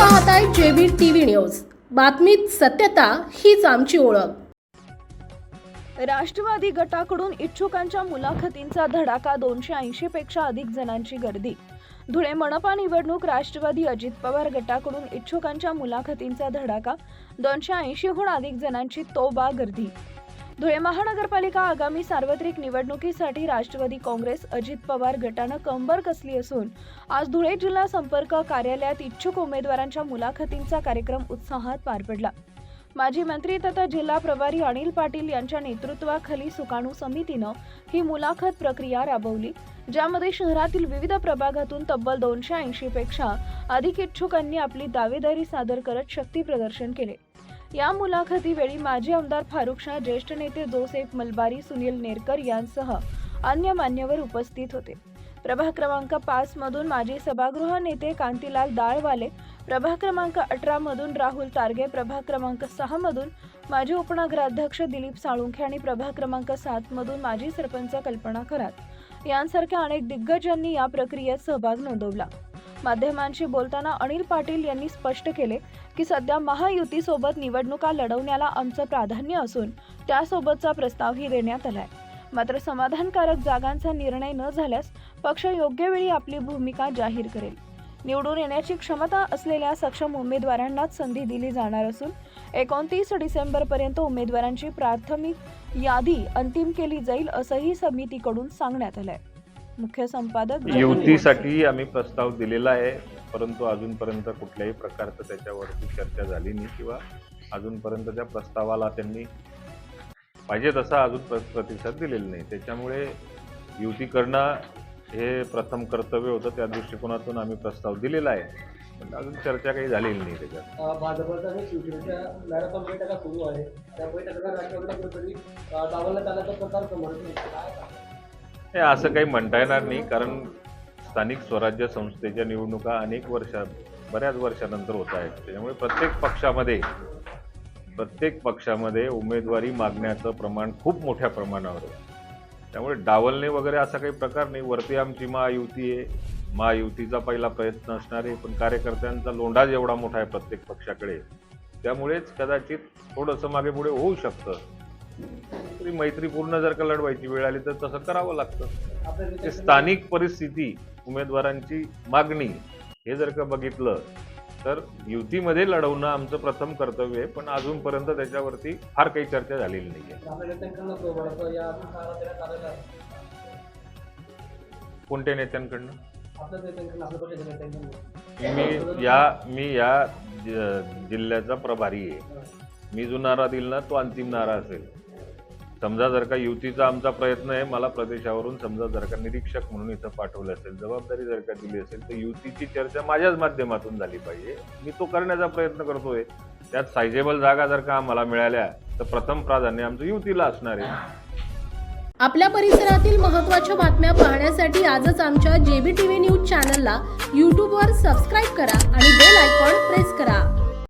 पाहताय JB TV news. बातमीत सत्यता हीच आमची ओळख. राष्ट्रवादी गटाकडून इच्छुकांच्या मुलाखतींचा धडाका दोनशे ऐंशी पेक्षा अधिक जणांची गर्दी. धुळे मनपा निवडणूक राष्ट्रवादी अजित पवार गटाकडून इच्छुकांच्या मुलाखतींचा धडाका दोनशे ऐंशीहून अधिक जणांची तोबा गर्दी. धुळे महानगरपालिका आगामी सार्वत्रिक निवडणुकीसाठी राष्ट्रवादी काँग्रेस अजित पवार गटानं कंबर कसली असून आज धुळे जिल्हा संपर्क कार्यालयात इच्छुक उमेदवारांच्या मुलाखतींचा कार्यक्रम उत्साहात पार पडला. माजी मंत्री तथा जिल्हा प्रभारी अनिल पाटील यांच्या नेतृत्वाखाली सुकाणू समितीनं ही मुलाखत प्रक्रिया राबवली ज्यामध्ये शहरातील विविध प्रभागातून तब्बल दोनशे ऐंशी पेक्षा अधिक इच्छुकांनी आपली दावेदारी सादर करत शक्ती प्रदर्शन केले. या मुलाखतीवेळी माजी आमदार फारुख शाह ज्येष्ठ नेते जोसेफ मलबारी सुनील नेरकर यांसह अन्य मान्यवर उपस्थित होते. प्रभाग क्रमांक पाच मधून माजी सभागृह नेते कांतीलाल दाळवाले प्रभाग क्रमांक अठरा मधून राहुल तारगे प्रभाग क्रमांक सहा मधून माजी उपनगराध्यक्ष दिलीप साळुंखे आणि प्रभाग क्रमांक सात मधून माजी सरपंच कल्पना खरात. यांसारख्या अनेक दिग्गजांनी या प्रक्रियेत सहभाग नोंदवला. माध्यमांशी बोलताना अनिल पाटील यांनी स्पष्ट केले की सध्या महायुतीसोबत निवडणुका लढवण्याला आमचं प्राधान्य असून त्यासोबतचा प्रस्तावही देण्यात आलाय. मात्र समाधानकारक जागांचा निर्णय न झाल्यास पक्ष योग्य वेळी आपली भूमिका जाहीर करेल. निवडून येण्याची क्षमता असलेल्या सक्षम उमेदवारांनाच संधी दिली जाणार असून एकोणतीस डिसेंबरपर्यंत उमेदवारांची प्राथमिक यादी अंतिम केली जाईल असंही समितीकडून सांगण्यात आलं आहे मुख्य संपादक युतीसाठी आम्ही प्रस्ताव दिलेला आहे परंतु अजूनपर्यंत कुठल्याही प्रकारचं त्याच्यावरती चर्चा झाली नाही किंवा अजूनपर्यंत त्या प्रस्तावाला त्यांनी पाहिजे तसा अजून प्र- प्रतिसाद दिलेला नाही. त्याच्यामुळे युती करणं हे प्रथम कर्तव्य होतं त्या दृष्टिकोनातून आम्ही प्रस्ताव दिलेला आहे. पण अजून चर्चा काही झालेली नाही त्याच्यात. भाजपचा आणि बैठका सुरू आहे त्या बैठकांना प्रकार समोर हे असं काही म्हणता येणार नाही कारण स्थानिक स्वराज्य संस्थेच्या निवडणुका अनेक वर्षा बऱ्याच वर्षानंतर होत आहेत. त्याच्यामुळे प्रत्येक पक्षामध्ये प्रत्येक पक्षामध्ये उमेदवारी मागण्याचं प्रमाण खूप मोठ्या प्रमाणावर आहे. त्यामुळे डावलणे वगैरे असा काही प्रकार नाही. वरती आमची महायुती आहे. महायुतीचा पहिला प्रयत्न असणार आहे पण कार्यकर्त्यांचा लोंढा एवढा मोठा आहे प्रत्येक पक्षाकडे त्यामुळेच कदाचित थोडंसं मागे पुढे होऊ शकतं. तरी मैत्रीपूर्ण जर का लढवायची वेळ आली तर तसं करावं लागतं. ते स्थानिक परिस्थिती उमेदवारांची मागणी हे जर का बघितलं तर युतीमध्ये लढवणं आमचं प्रथम कर्तव्य आहे पण अजूनपर्यंत त्याच्यावरती फार काही चर्चा झालेली नाही आहे कोणत्या नेत्यांकडनं? मी या मी या जिल्ह्याचा प्रभारी आहे. मी जो नारा दिल ना तो अंतिम नारा असेल. समजा जर का युतीचा आमचा प्रयत्न आहे मला प्रदेशावरून समजा जर का निरीक्षक म्हणून इथं पाठवलं असेल जबाबदारी जर का दिली असेल तर युतीची चर्चा माझ्याच माध्यमातून झाली पाहिजे. मी तो करण्याचा प्रयत्न करतोय. त्यात सायझेबल जागा जर का आम्हाला मिळाल्या तर प्रथम प्राधान्य आमचं युतीला असणार आहे. आपल्या परिसरातील महत्त्वाच्या बातम्या पाहण्यासाठी आजच आमच्या जेबी टीव्ही न्यूज चॅनलला यूट्यूबवर सबस्क्राईब करा आणि बेल आयकॉन प्रेस करा.